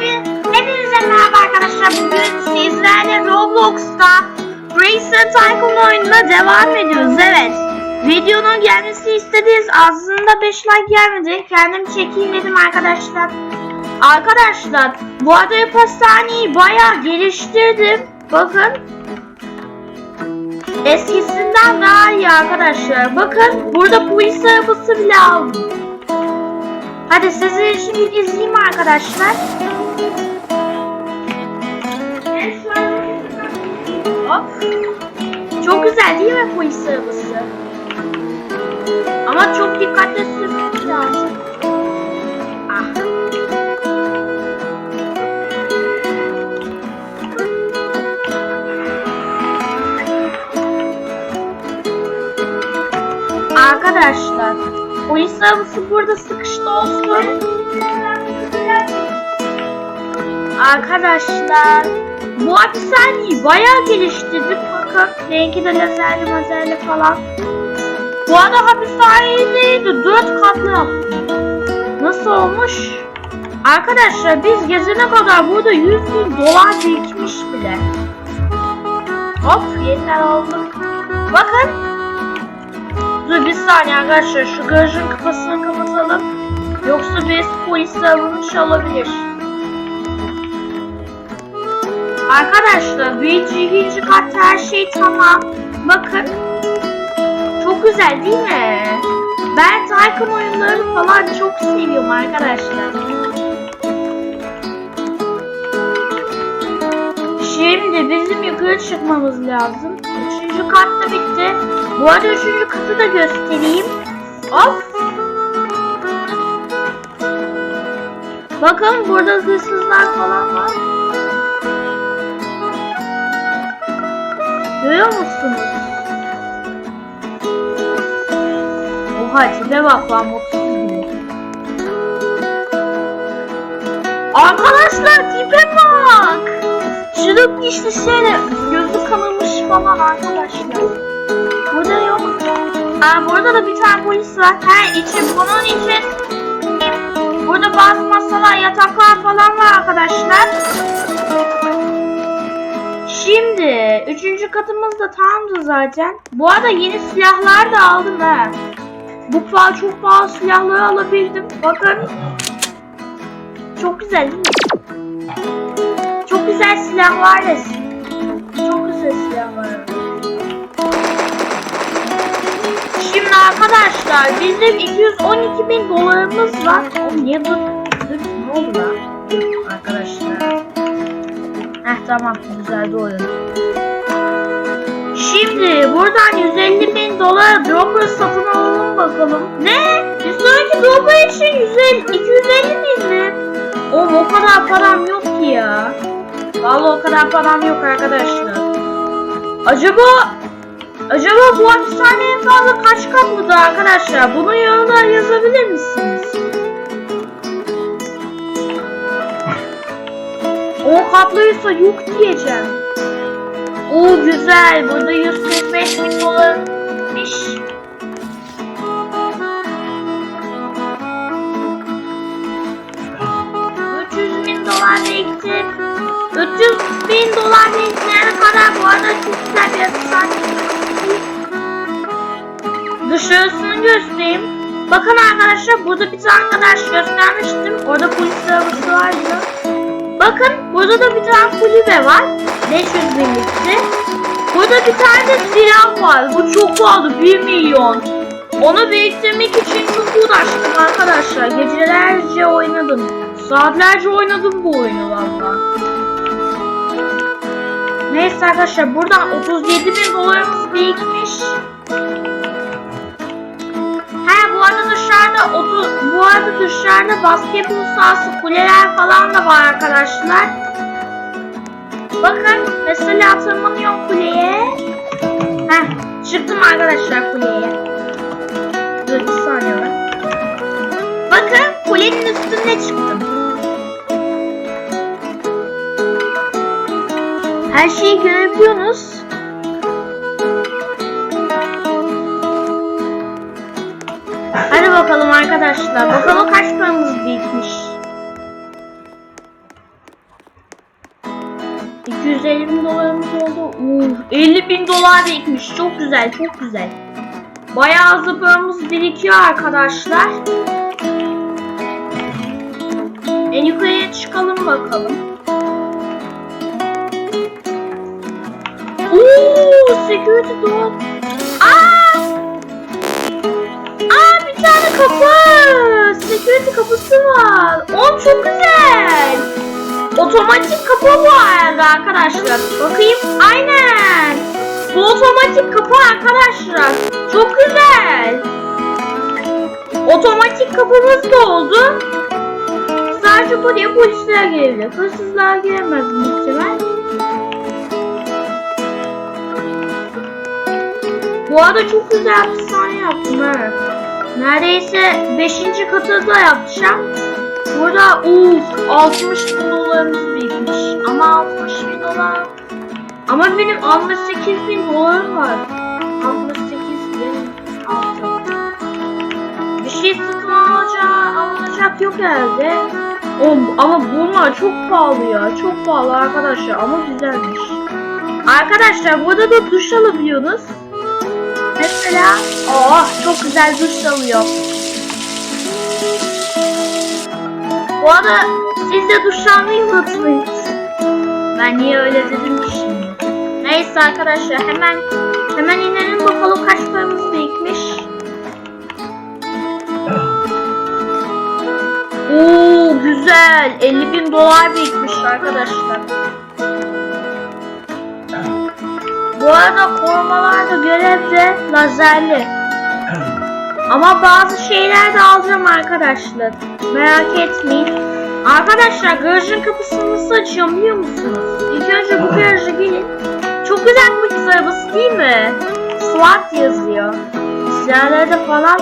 Hepiniz, hepinize merhaba arkadaşlar. Bugün sizlerle Roblox'ta Racer Tycoon oyununa devam ediyoruz. Evet. Videonun gelmesini istediğiniz aslında 5 like gelmedi. Kendim çekeyim dedim arkadaşlar. Arkadaşlar bu arada pastaneyi bayağı geliştirdim. Bakın. Eskisinden daha iyi arkadaşlar. Bakın burada polis arabası bile aldım. Hadi sizi şimdi izleyeyim arkadaşlar. Çok güzel değil mi polis arabası? Ama çok dikkatli sürmemiz lazım. Ah. Arkadaşlar, polis arabası burada sıkıştı olsun. Arkadaşlar, bu hapishaneyi bayağı geliştirdik. Bakın, rengi de lazerli mazerli falan. Bu arada hapishaneyi de 4 katlı yaptım. Nasıl olmuş? Arkadaşlar biz gezene kadar burada 100 bin dolar birikmiş bile. Hop yeniden aldık. Bakın Dur bir saniye arkadaşlar şu garajın kapısını kapatalım. Yoksa biz polisler bunu çalabilir. Arkadaşlar ikinci kat her şey tamam. Bakın. Çok güzel değil mi? Ben Tycoon oyunlarını falan çok seviyorum arkadaşlar. Şimdi bizim yukarı çıkmamız lazım. Üçüncü kat da bitti. Bu arada üçüncü katı da göstereyim. Of. Bakın burada hırsızlar falan var. Görüyor musunuz? Oha tipe bak lan mutsuz. Arkadaşlar tipe bak. Şurada işte şöyle gözü kanamış falan arkadaşlar. Burada yok. Aa, burada da bir tane polis var. Her için bunun için burada bazı masalar, yataklar falan var arkadaşlar. Şimdi üçüncü katımız da tamamdı zaten. Bu arada yeni silahlar da aldım ha. Bu pahalı çok pahalı silahları alabildim. Bakın. Çok güzel değil mi? Çok güzel silahlar da. Çok güzel silahlar. Şimdi arkadaşlar bizim 212 bin dolarımız var. O niye dur? Dur ne oldu lan? Arkadaşlar. Heh tamam güzel doğru. Şimdi buradan 150 bin dolar dropper satın alalım bakalım. Ne? Bir sonraki dropper için 150, 250 bin mi? Oğlum o kadar param yok ki ya. Vallahi o kadar param yok arkadaşlar. Acaba Acaba bu hapishane en fazla kaç katlıdır arkadaşlar? Bunu yorumlara yazabilir misiniz? 10 katlıysa yok diyeceğim. Oo güzel. Burada 145 bin dolarmış. ...300 bin dolar birikti. 300 bin dolar biriktirene kadar bu arada çok güzel bir hapishane. Dışarısını göstereyim. Bakın arkadaşlar burada bir tane arkadaş göstermiştim. Orada polis arabası vardı. Bakın burada da bir tane kulübe var. 500 binlikti. Burada bir tane de silah var. Bu çok pahalı 1 milyon. Onu biriktirmek için çok uğraştım arkadaşlar. Gecelerce oynadım. Saatlerce oynadım bu oyunu valla. Neyse arkadaşlar buradan 37 bin dolarımız birikmiş. Arada dışarıda otu, bu arada dışarıda basketbol sahası kuleler falan da var arkadaşlar. Bakın mesela tırmanıyorum kuleye. Heh çıktım arkadaşlar kuleye. Dur bir saniye lan. Bakın kulenin üstünde çıktım. Her şeyi görebiliyorsunuz. Hadi bakalım arkadaşlar. Bakalım kaç paramız birikmiş. 250 bin dolarımız oldu. Uf, 50 bin dolar birikmiş. Çok güzel, çok güzel. Bayağı hızlı paramız birikiyor arkadaşlar. En yukarıya çıkalım bakalım. Oo, security door. Kapı. Security kapısı var. O çok güzel. Otomatik kapı bu arada arkadaşlar. Bakayım. Aynen. Bu otomatik kapı arkadaşlar. Çok güzel. Otomatik kapımız da oldu. Sadece buraya polisler gelebilir. Hırsızlar giremez muhtemelen. Bu arada çok güzel bir yaptım ha. Neredeyse 5. katı da yapacağım. Burada uf 60 bin dolarımız birikmiş. Ama 60 bin dolar. Ama benim 68 bin dolarım var. 68 bin. Bir şey satın alacak, alınacak yok herhalde. O, ama bunlar çok pahalı ya. Çok pahalı arkadaşlar ama güzelmiş. Arkadaşlar burada da duş alabiliyorsunuz. Mesela oh çok güzel duş alıyor. Bu arada siz de duş almayı unutmayın. Ben niye öyle dedim ki şimdi. Neyse arkadaşlar hemen hemen inelim bakalım kaç paramız birikmiş. Oo güzel 50 bin dolar birikmiş arkadaşlar. Bu arada korumalar da görevde lazerli. Ama bazı şeyler de alacağım arkadaşlar. Merak etmeyin. Arkadaşlar garajın kapısını nasıl açıyorum biliyor musunuz? İlk önce bu garaja gelin. Çok güzel bir polis arabası değil mi? SWAT yazıyor. Silahlarda falan.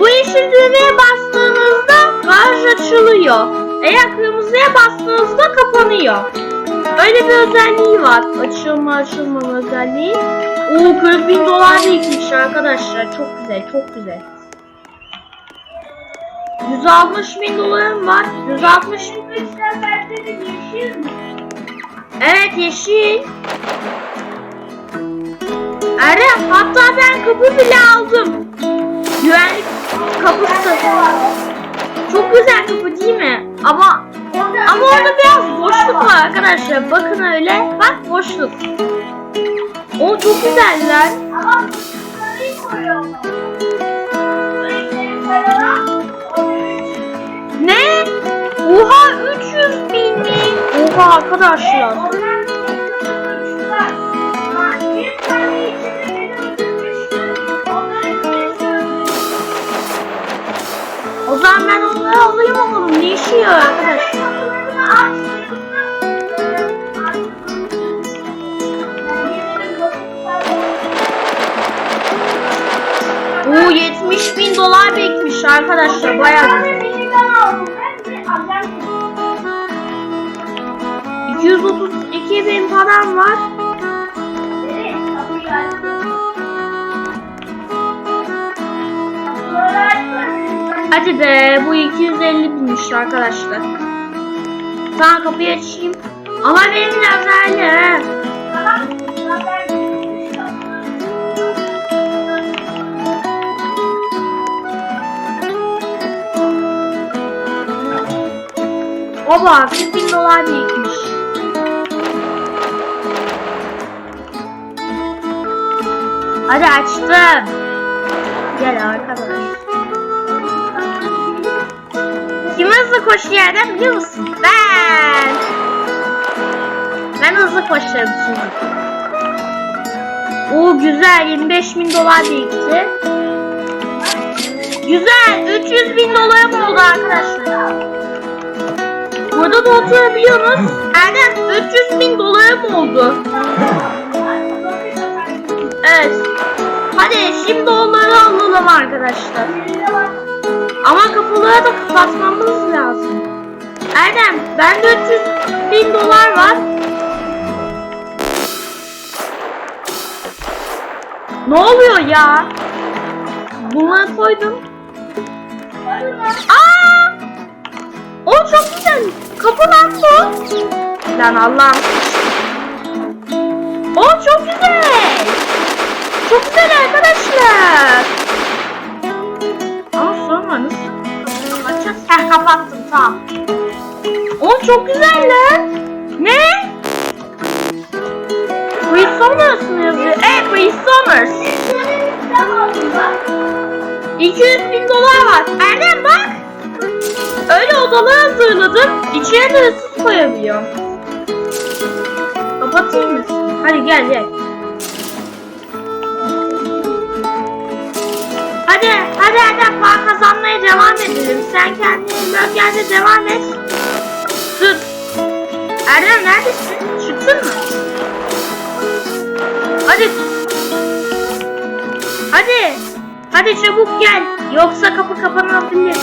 Bu yeşil düğmeye bastığınızda garaj açılıyor. Eğer kırmızıya bastığınızda kapanıyor. Öyle bir özelliği var. Açılma açılmama özelliği. Oo 40 bin dolar birikmiş arkadaşlar. Çok güzel çok güzel. 160 bin dolarım var. 160 bin. Evet yeşil. Eren hatta ben kapı bile aldım. Güvenlik kapısı. Çok güzel kapı değil mi? Ama ama orada biraz boşluk var arkadaşlar. Bakın öyle. Bak boşluk. O çok güzeller. Ne? Oha 300 bin mi? Oha arkadaşlar. Zaman ben onları alayım bakalım. Ne işi ya arkadaşlar? Oo 70 bin dolar bekmiş arkadaşlar. Bayağı güzel. 232 bin param var. Hadi be bu 250 binmiş arkadaşlar. Tamam kapıyı açayım. Ama benim lazerli. he. Oba 40 bin dolar birikmiş. Hadi açtım. Gel arkadaş. Hızlı koşuyor Erdem biliyor musun? Ben. Ben hızlı koşarım çünkü. Oo güzel 25 bin dolar birikti. Güzel 300 bin dolarım oldu arkadaşlar. Burada da oturabiliyorsunuz. Erdem 300 bin dolarım oldu. Evet. Hadi şimdi onları alalım arkadaşlar. Ama kapılara da kapatmamız lazım. Erdem bende 300 bin dolar var. Ne oluyor ya? Bunları koydum. Aa! O çok güzel. Kapı lan bu. Lan Allah'ım. O çok güzel. Çok güzel arkadaşlar. Güzeller. Ne? Free Summers mı yazıyor? Evet Free Summers. 200 bin dolar var. Erdem bak. Öyle odalar hazırladım. İçine de ıssız koyabiliyorum. Kapatayım mı? Hadi gel gel. Hadi hadi hadi para kazanmaya devam edelim. Sen kendini bölgende devam et. Erdem neredesin? Çıktın mı? Hadi. Hadi. Hadi çabuk gel. Yoksa kapı kapanabilir.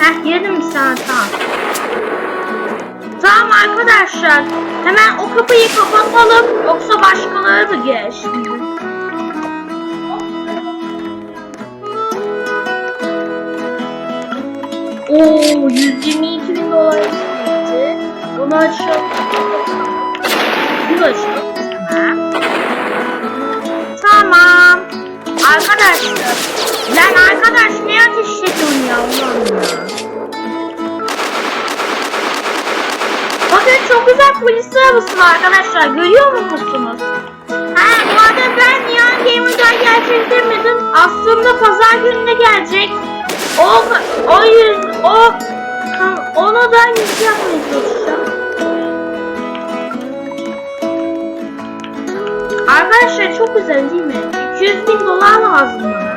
Heh girdim bir sana tamam. Tamam arkadaşlar. Hemen o kapıyı kapatalım. Yoksa başkaları mı gelir Oo 122 bin dolar gitti. Bunu açalım. Bunu açalım. Tamam. Tamam. Arkadaşlar. Lan arkadaş ne ateş ediyorsun ya ulan ya. Bakın çok güzel polis arabası var arkadaşlar. Görüyor musunuz? Ha bu arada ben Neon Gamer'dan gerçekleştirmedim. Aslında pazar gününe gelecek. O, o yüz, o, onu da yüz yapmaya. Arkadaşlar çok güzel değil mi? 200 bin dolar lazım bana.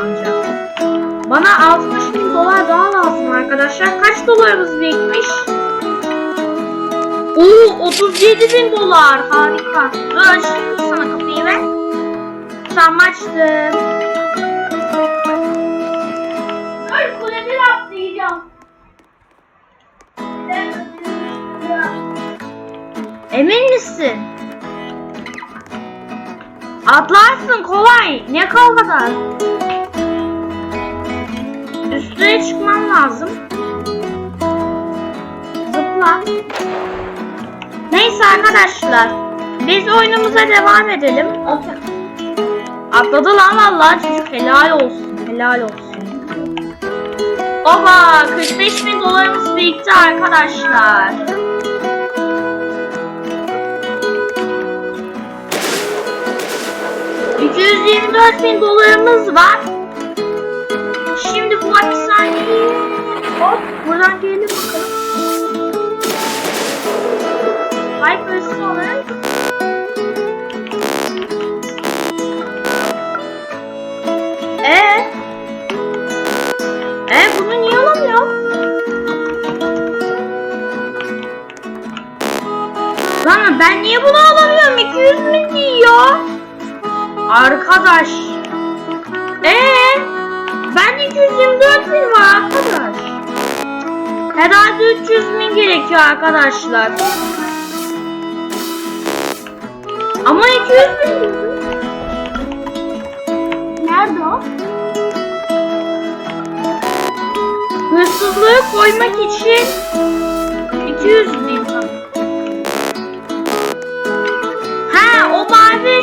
Ancak. Bana 60 bin dolar daha lazım arkadaşlar. Kaç dolarımız birikmiş? Oo 37 bin dolar. Harika. Dur şimdi sana kapıyı ver. Tamam açtım. Emin misin? Atlarsın kolay. Ne kadar? Üstüne çıkman lazım. Zıpla. Neyse arkadaşlar. Biz oyunumuza devam edelim. Atladı lan vallahi çocuk helal olsun. Helal olsun. Oba 45 bin dolarımız birikti arkadaşlar. ...224 bin dolarımız var. Şimdi bu hapishaneyi... Hop buradan gelelim bakalım. Hyper olarak... Ee? Ee bunu niye alamıyor? Lan ben niye bunu alamıyorum? 200 bin diyor. Arkadaş. Ee, ben 224 bin var arkadaş. Herhalde 300 bin gerekiyor arkadaşlar. Ama 200 bin. Nerede o? Hırsızlığı koymak için 200 bin. Ha o mavi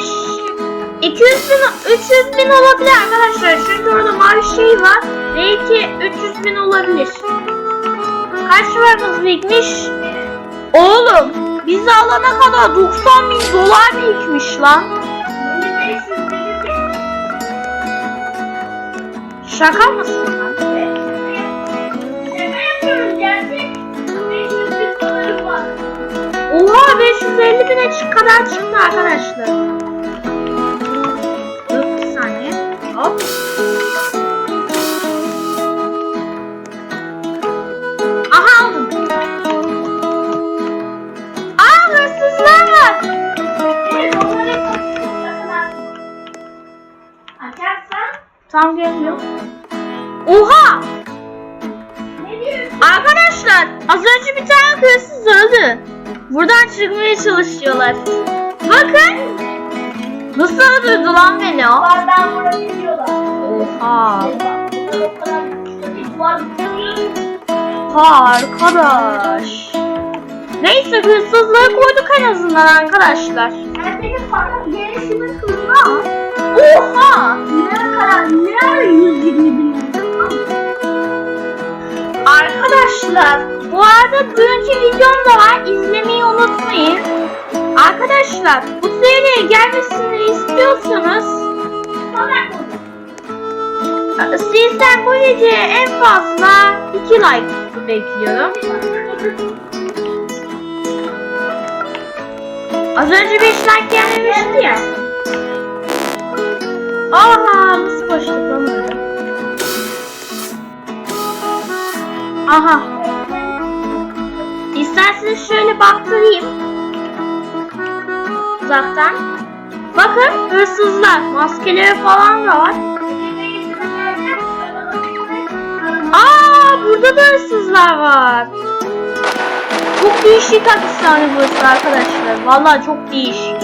200 bin 300 bin olabilir arkadaşlar. Çünkü orada mavi şey var. Belki 300 bin olabilir. Kaç paramız birikmiş? Oğlum bizi alana kadar 90 bin dolar birikmiş lan. Şaka mısın lan? Şaka yapıyorum gerçek. 500 bin dolarım var. Oha 550 bine kadar çıktı arkadaşlar. Çalışıyorlar. Bakın. Nasıl öldürdü lan beni o? Duvardan vurabiliyorlar. Oha. Bir. Oha arkadaş. Neyse hırsızlığı koyduk en azından arkadaşlar. Ertekin sonra gelişimin hızına Oha! ne kadar ne ara 120 bin Arkadaşlar bu arada dünkü videom da var. İzlemeyi unutmayın. Arkadaşlar bu seriye gelmesini istiyorsanız sizden bu videoya en fazla 2 like bekliyorum. Az önce 5 like gelmemişti ya. Aha nasıl boşluk lan? Aha. İsterseniz şöyle baktırayım. Uzaktan. Bakın hırsızlar. Maskeleri falan da var. Aa burada da hırsızlar var. Çok değişik hapishane burası arkadaşlar. Vallahi çok değişik.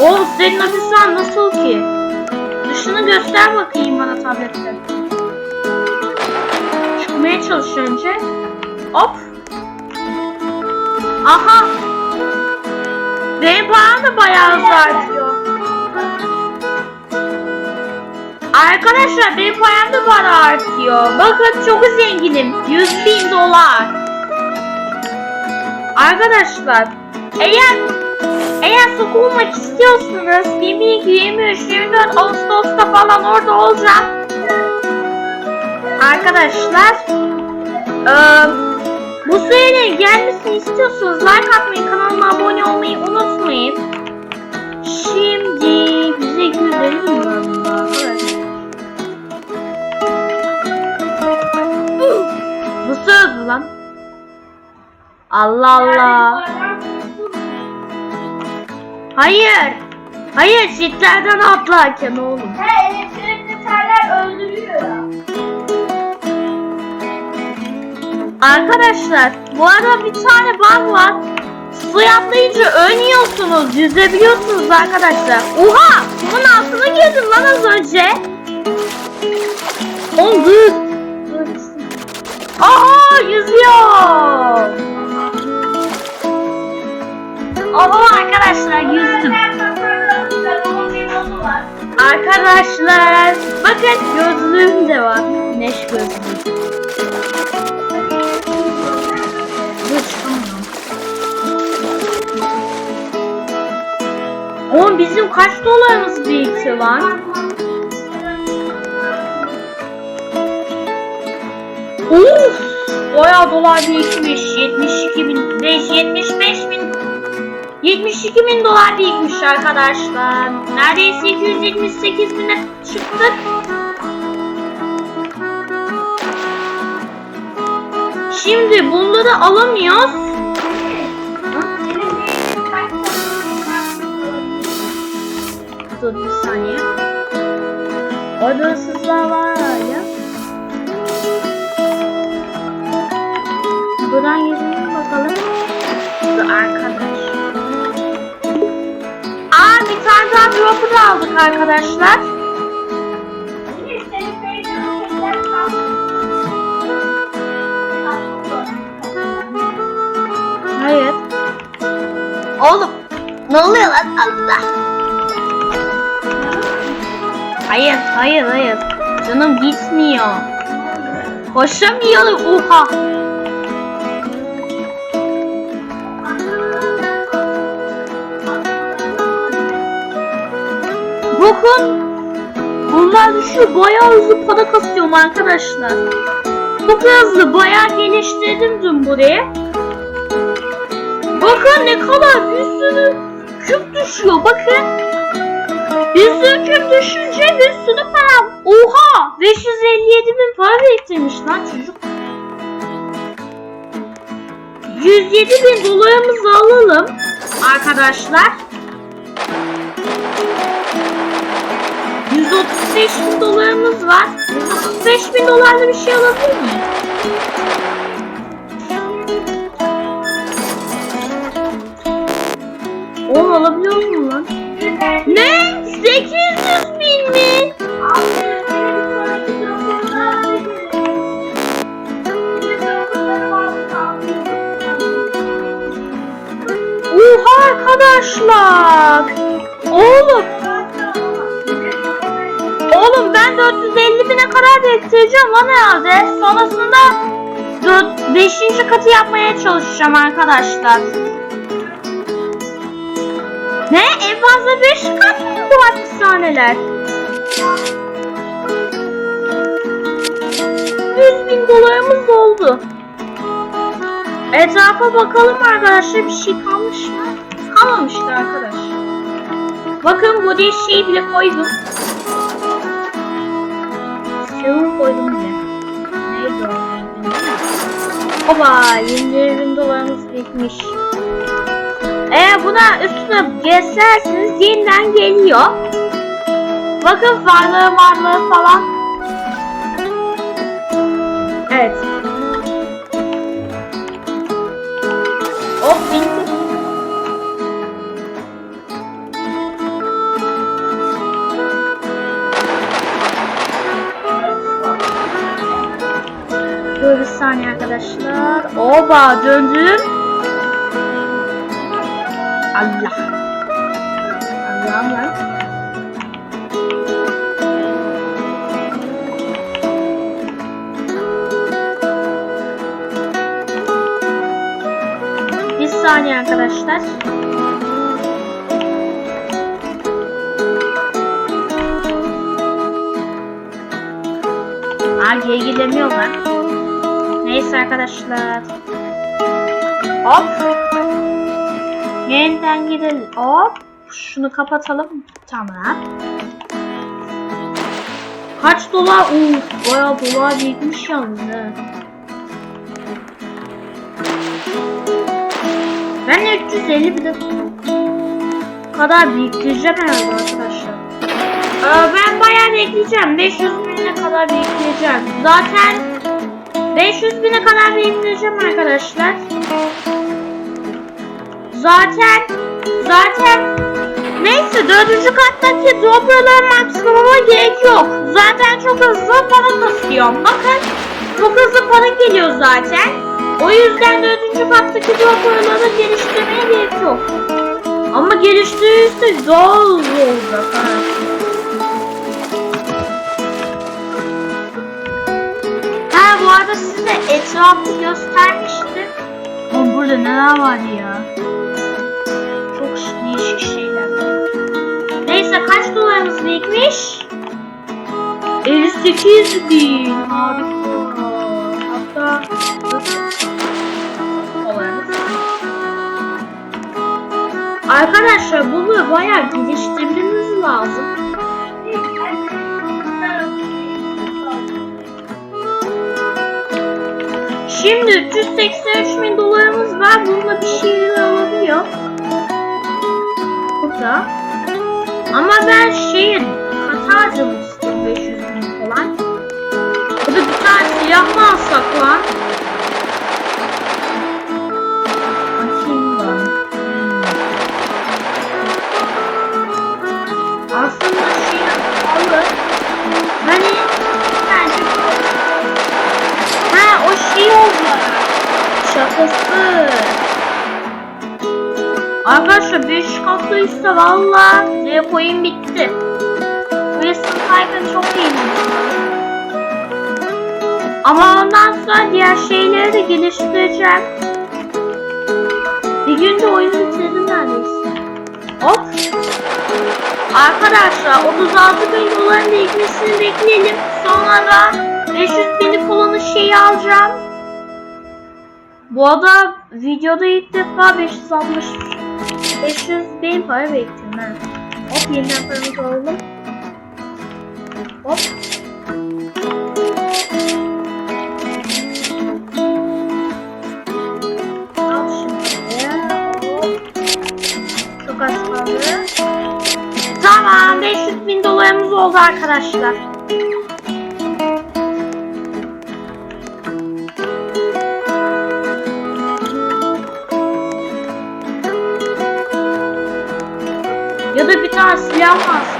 Oğlum senin hapishane nasıl ki? Dışını göster bakayım bana tablette. Çıkmaya çalış önce. Hop. Aha. Benim param da bayağı hızlı artıyor. Arkadaşlar benim param da para artıyor. Bakın çok zenginim. 100 bin dolar. Arkadaşlar eğer eğer sokulmak istiyorsanız 22, 23, 24 Ağustos'ta falan orada olacağım. Arkadaşlar eee, bu serinin gelmesini istiyorsanız like atmayı, kanalıma abone olmayı unutmayın. Şimdi bize 250 milyon var. Evet. Nasıl lan? Allah Allah. Hayır. Hayır çitlerden atlarken oğlum. Elektrikli Arkadaşlar bu arada bir tane bug var. Suya atlayınca. Yüzebiliyorsunuz arkadaşlar. Oha! Bunun altına girdim lan az önce. Oğlum dur. Aha yüzüyor. Oha arkadaşlar yüzdüm. Arkadaşlar bakın gözlüğüm de var. Güneş gözlüğü. Oğlum bizim kaç dolarımız birikti lan? Uf! Bayağı dolar birikmiş. 72 bin, 5, 75 bin 72 bin dolar birikmiş arkadaşlar. Neredeyse 278 bine çıktık. Şimdi bunları alamıyoruz. Dur bir saniye. Orada hırsızlar var hala. Buradan yüzüne bakalım. Dur arkadaş. Aa bir tane daha drop'u aldık arkadaşlar. Hayır. Oğlum ne oluyor lan Allah? Hayır hayır hayır. Canım gitmiyor. Koşamıyorum. Oha. Bakın. Bunlar düşüyor. Bayağı hızlı para kasıyorum arkadaşlar. Çok hızlı. Bayağı geliştirdim dün burayı. Bakın ne kadar bir sürü küp düşüyor. Bakın. Küp düşünce bir sürü para. Oha! 557 bin para biriktirmiş lan çocuk. 107 bin dolarımızı alalım arkadaşlar. 135 bin dolarımız var. 135 bin dolarla bir şey alabilir miyim? Oğlum alabiliyor muyum lan? Ne? 800 bin mi? Oha arkadaşlar. Oğlum. Oğlum ben 450 bine kadar biriktireceğim lan herhalde. Sonrasında 5. katı yapmaya çalışacağım arkadaşlar. Ne? En fazla 5 kat mı bu hapishaneler? 100 bin dolarımız oldu. Etrafa bakalım arkadaşlar bir şey kalmış mı? Kalmamıştı arkadaş. Bakın bu diye şey bile koydum. Serum koydum bile. Neydi o? Oba 21 bin dolarımız bitmiş. Eğer buna üstüne geçerseniz yeniden geliyor. Bakın varlığı varlığı falan. Evet. Hop bitti. Dur bir saniye arkadaşlar. Oba döndüm. Allah. Allah'ım lan. Bir saniye arkadaşlar. Gidemiyorum ben. Neyse arkadaşlar. Hop. Yeniden gidelim. Hop. Şunu kapatalım. Tamam. Kaç dolar? Uf, bayağı dolar birikmiş yalnız ha. Ben de 350 bile kadar biriktireceğim herhalde arkadaşlar. Ee, ben bayağı bekleyeceğim. 500 bine kadar bekleyeceğim. Zaten 500 bine kadar bekleyeceğim arkadaşlar. Zaten zaten neyse dördüncü kattaki dobraların maksimuma gerek yok. Zaten çok hızlı para kasıyorum. Bakın çok hızlı para geliyor zaten. O yüzden dördüncü kattaki dobraları geliştirmeye gerek yok. Ama geliştirirse zor olacak. ha. Bu arada size etrafı göstermiştim. Ama burada neler var ya? Çok değişik şeyler. Neyse kaç dolarımız birikmiş? 58 bin. Harika. Hatta. Arkadaşlar bunu bayağı geliştirmemiz lazım. Şimdi 383 bin dolarımız var. Bununla bir şeyler alabiliyor. Burada. Ama ben şeyin kat harcamak istiyorum 500 bin falan. Burada bir tane silah mı alsak lan? Arkadaşlar 5 katlı üstte valla depoyum bitti. Western Tiger çok iyi. Ama ondan sonra diğer şeyleri de geliştireceğim. Bir günde oyunu bitirdim neredeyse. Hop. Arkadaşlar 36 bin doların birikmesini bekleyelim. Sonra da 500 bini kullanış şeyi alacağım. Bu arada videoda ilk defa 560 500 bin para biriktirdim ha. Hop yeniden paramızı alalım. Hop. Al şimdi. Hop. Çok. Tamam 500 bin dolarımız oldu arkadaşlar. bana silah alsın.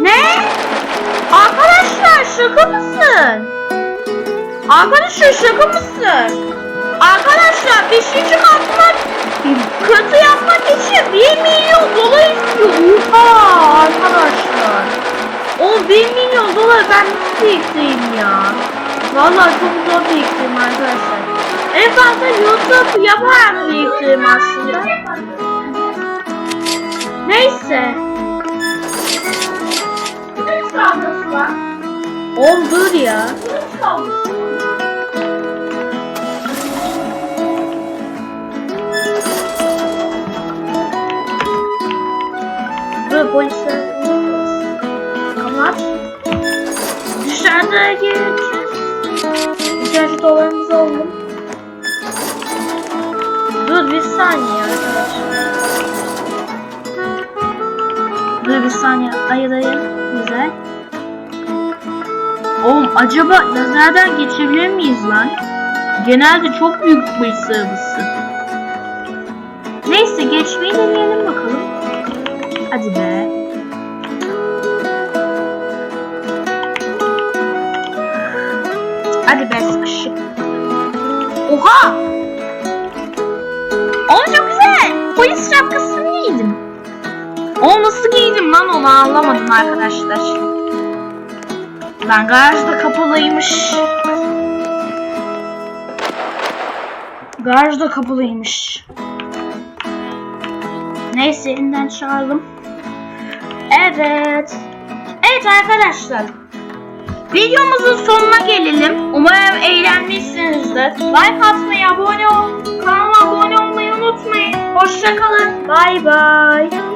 Ne? Arkadaşlar şaka mısın? Arkadaşlar şaka mısın? Arkadaşlar bir şey çıkartmak kötü yapmak için 1 milyon dolar istiyor. Oha arkadaşlar. 5. kat zor bir iklim ya. Vallahi çok zor bir iklim arkadaşlar. En fazla YouTube yaparak bir iklim aslında. Neyse. Oğlum dur ya. Dur polisler. Dışarıda gireceğiz. İhtiyacı dolarımız oldu. Dur bir saniye arkadaşlar. Dur bir saniye ayırayım. Güzel. Oğlum acaba lazerden geçebilir miyiz lan? Genelde çok büyük bir sığırısı. Neyse geçmeyi deneyelim bakalım. Hadi be. Oha! Oğlum çok güzel. Polis şapkasını giydim. O nasıl giydim lan onu anlamadım arkadaşlar. Lan garaj da kapalıymış. Garaj da kapalıymış. Neyse elinden çağırdım. Evet. Evet arkadaşlar. Videomuzun sonuna gelelim. Umarım eğlenmişsinizdir. Like atmayı, abone ol, kanalıma abone olmayı unutmayın. Hoşçakalın. Bay bay.